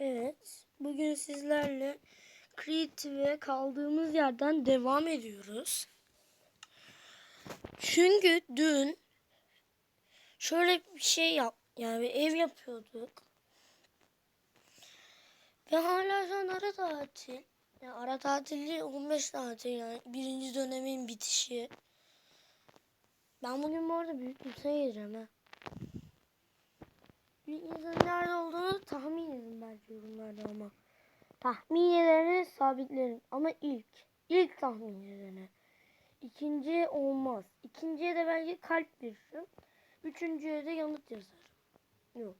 Evet, bugün sizlerle Creative'e kaldığımız yerden devam ediyoruz. Çünkü dün şöyle bir şey yap, yani bir ev yapıyorduk. Ve hala şu an ara tatil. Yani ara tatili 15 tatil yani birinci dönemin bitişi. Ben bugün bu arada büyük liseye gireceğim ha. Büyük lisenin nerede olduğunu tahmin edin belki yorumlarda ama. Tahminlerini sabitlerim ama ilk. ilk tahminlerini. İkinciye olmaz. İkinciye de belki kalp veririm. Üçüncüye de yanıt yazarım. Yok.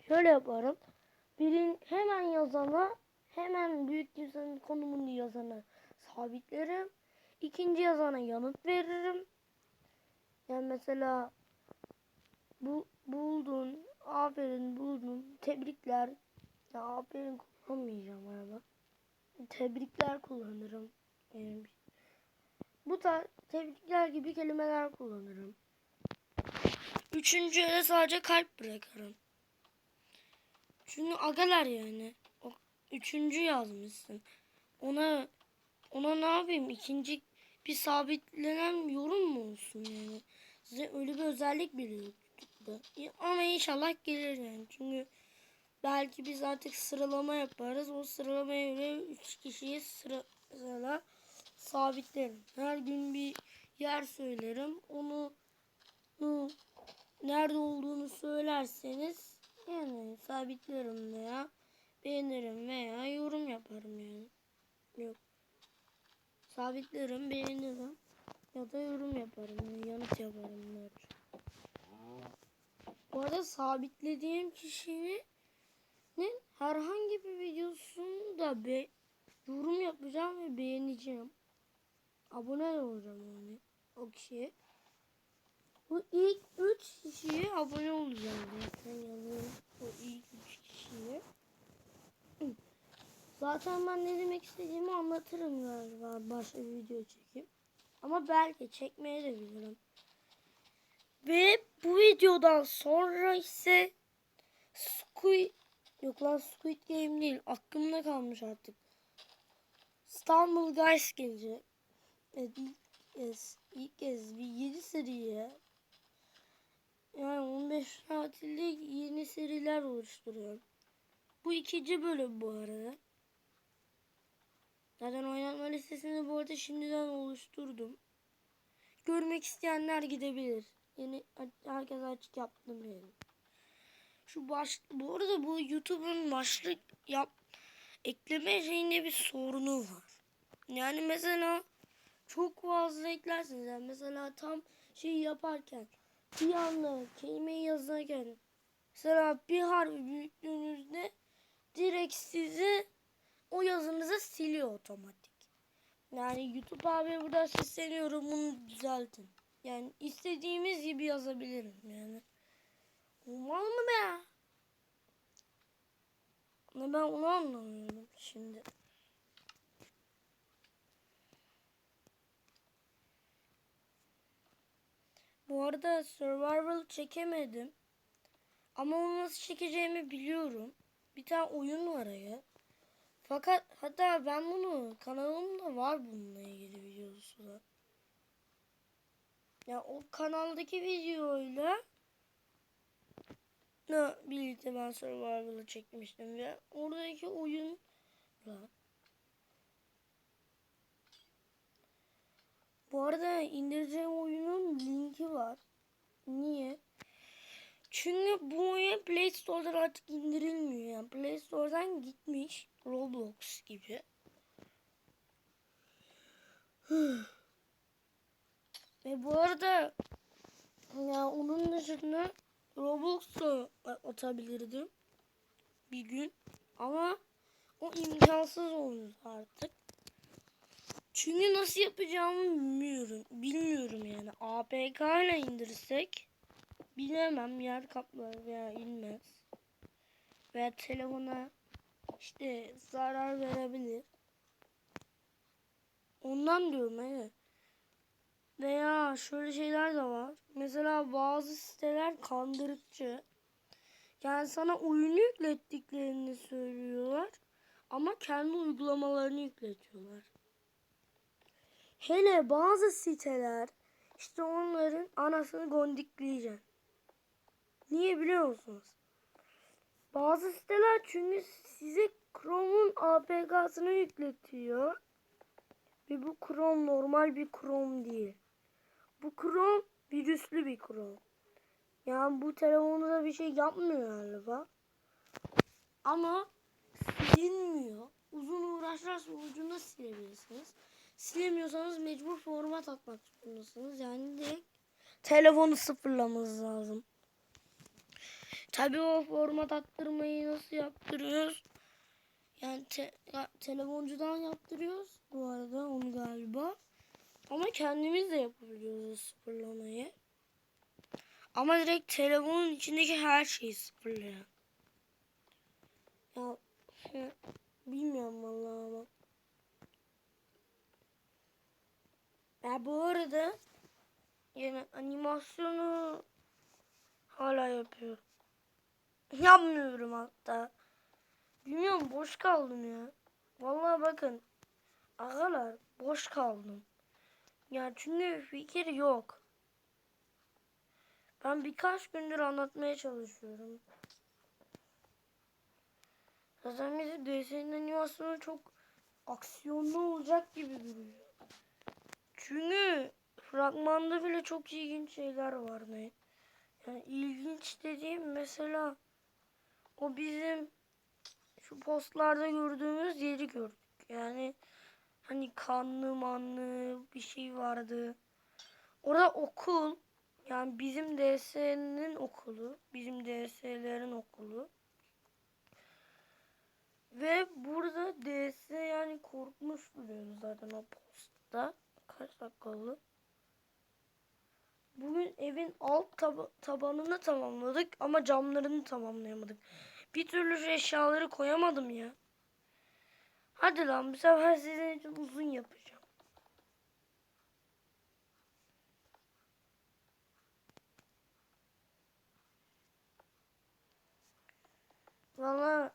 Şöyle yaparım. Birin hemen yazana hemen büyük lisenin konumunu yazana sabitlerim. İkinci yazana yanıt veririm. Yani mesela bu buldun, aferin buldun, tebrikler. Ya aferin kullanmayacağım galiba. Tebrikler kullanırım. Yani bu tarz tebrikler gibi kelimeler kullanırım. Üçüncüye de sadece kalp bırakırım. Çünkü agalar yani. O, üçüncü yazmışsın. Ona ona ne yapayım? İkinci bir sabitlenen yorum mu olsun yani? Size öyle bir özellik bile YouTube'da. Ama inşallah gelir yani. Çünkü belki biz artık sıralama yaparız. O sıralamaya göre 3 kişiyi sıra, sıra sabitlerim. Her gün bir yer söylerim. Onu, onu nerede olduğunu söylerseniz yani sabitlerim veya beğenirim veya yorum yaparım yani. Yok. Sabitlerim, beğenirim ya da yorum yaparım. Yani yanıt yaparım. bunlar. Sabitlediğim kişinin herhangi bir videosunda be yorum yapacağım ve beğeneceğim. Abone olacağım yani o kişiye. Bu ilk 3 kişiye abone olacağım zaten yazıyorum. O ilk 3 kişiye. Zaten ben ne demek istediğimi anlatırım galiba başka bir video çekip. Ama belki çekmeye de bilirim. Ve bu videodan sonra ise Squid yok lan Squid Game değil aklımda kalmış artık. İstanbul Guys gelecek. Evet, ilk kez, ilk kez bir 7 seriye yani 15 tatilde yeni seriler oluşturuyor. Bu ikinci bölüm bu arada. Zaten oynatma listesini bu arada şimdiden oluşturdum. Görmek isteyenler gidebilir. Yeni herkes açık yaptım yani. Şu baş bu arada bu YouTube'un başlık yap ekleme şeyinde bir sorunu var. Yani mesela çok fazla eklersiniz. Yani mesela tam şey yaparken bir anda kelimeyi yazarken mesela bir harfi büyüttüğünüzde direkt sizi o yazınızı siliyor otomatik. Yani YouTube abi burada sesleniyorum bunu düzeltin. Yani istediğimiz gibi yazabilirim yani. Olmaz mı be? Ama ben onu anlamıyorum şimdi. Bu arada survival çekemedim. Ama onu nasıl çekeceğimi biliyorum. Bir tane oyun var ya. Fakat hatta ben bunu kanalımda var bununla ilgili videosu da. Ya o kanaldaki videoyla ne birlikte ben Survival'ı çekmiştim ve oradaki oyunla Bu arada indireceğim oyunun linki var. Niye? Çünkü bu oyun Play Store'dan artık indirilmiyor. Yani Play Store'dan gitmiş. Roblox gibi. Ve bu arada ya onun dışında Roblox'ta atabilirdim bir gün ama o imkansız oldu artık. Çünkü nasıl yapacağımı bilmiyorum. Bilmiyorum yani. APK ile indirsek bilemem yer kaplar veya inmez. Veya telefona işte zarar verebilir. Ondan diyorum evet. Veya şöyle şeyler de var. Mesela bazı siteler kandırıcı. Yani sana oyunu yüklettiklerini söylüyorlar. Ama kendi uygulamalarını yükletiyorlar. Hele bazı siteler işte onların anasını gondikleyeceksin. Niye biliyor musunuz? Bazı siteler çünkü size Chrome'un APK'sını yükletiyor. Ve bu Chrome normal bir Chrome değil. Bu Chrome virüslü bir Chrome. Yani bu telefonda bir şey yapmıyor galiba. Ama silinmiyor. Uzun uğraşlar sonucunda silebilirsiniz. Silemiyorsanız mecbur format atmak zorundasınız. Yani direkt telefonu sıfırlamanız lazım. Tabii o format attırmayı nasıl yaptırıyoruz? Yani te- ya- telefoncudan yaptırıyoruz bu arada onu galiba. Ama kendimiz de yapabiliyoruz sıfırlamayı. Ama direkt telefonun içindeki her şeyi sıfırlayan. Ya bilmiyorum vallahi ama. Ya bu arada yine animasyonu hala yapıyor. Yapmıyorum hatta. Bilmiyorum boş kaldım ya. Vallahi bakın. Ağalar boş kaldım. Ya çünkü fikir yok. Ben birkaç gündür anlatmaya çalışıyorum. Zaten bizim DS'nin animasyonu çok aksiyonlu olacak gibi duruyor. Çünkü fragmanda bile çok ilginç şeyler var ne. Yani ilginç dediğim mesela o bizim şu postlarda gördüğümüz yeri gördük. Yani hani kanlı manlı bir şey vardı. Orada okul yani bizim DS'nin okulu, bizim DS'lerin okulu. Ve burada DS yani korkmuş duruyordu zaten o postta. Kaç dakikalı? Bugün evin alt taba- tabanını tamamladık ama camlarını tamamlayamadık. Bir türlü şu eşyaları koyamadım ya. Hadi lan bu sefer sizin için uzun yapacağım. Valla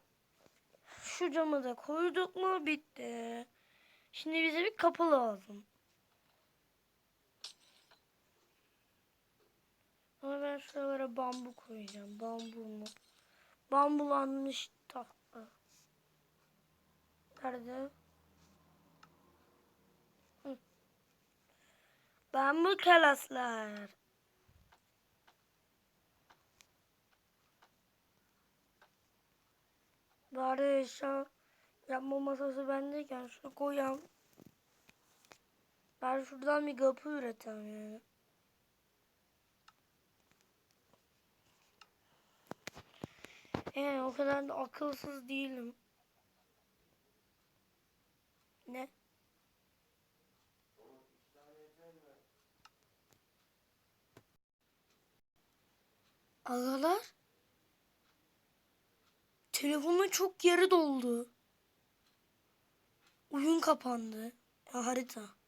şu camı da koyduk mu bitti. Şimdi bize bir kapı lazım. Ama ben şuralara bambu koyacağım. Bambu mu? Bambulanmış. Nerede? Hı. Bambu kalaslar. Bari eşya yapma masası bendeyken şunu koyayım. Ben şuradan bir kapı üretem yani. Yani o kadar da akılsız değilim. Ne? Agalar? Telefonun çok yarı doldu. Oyun kapandı. Harita.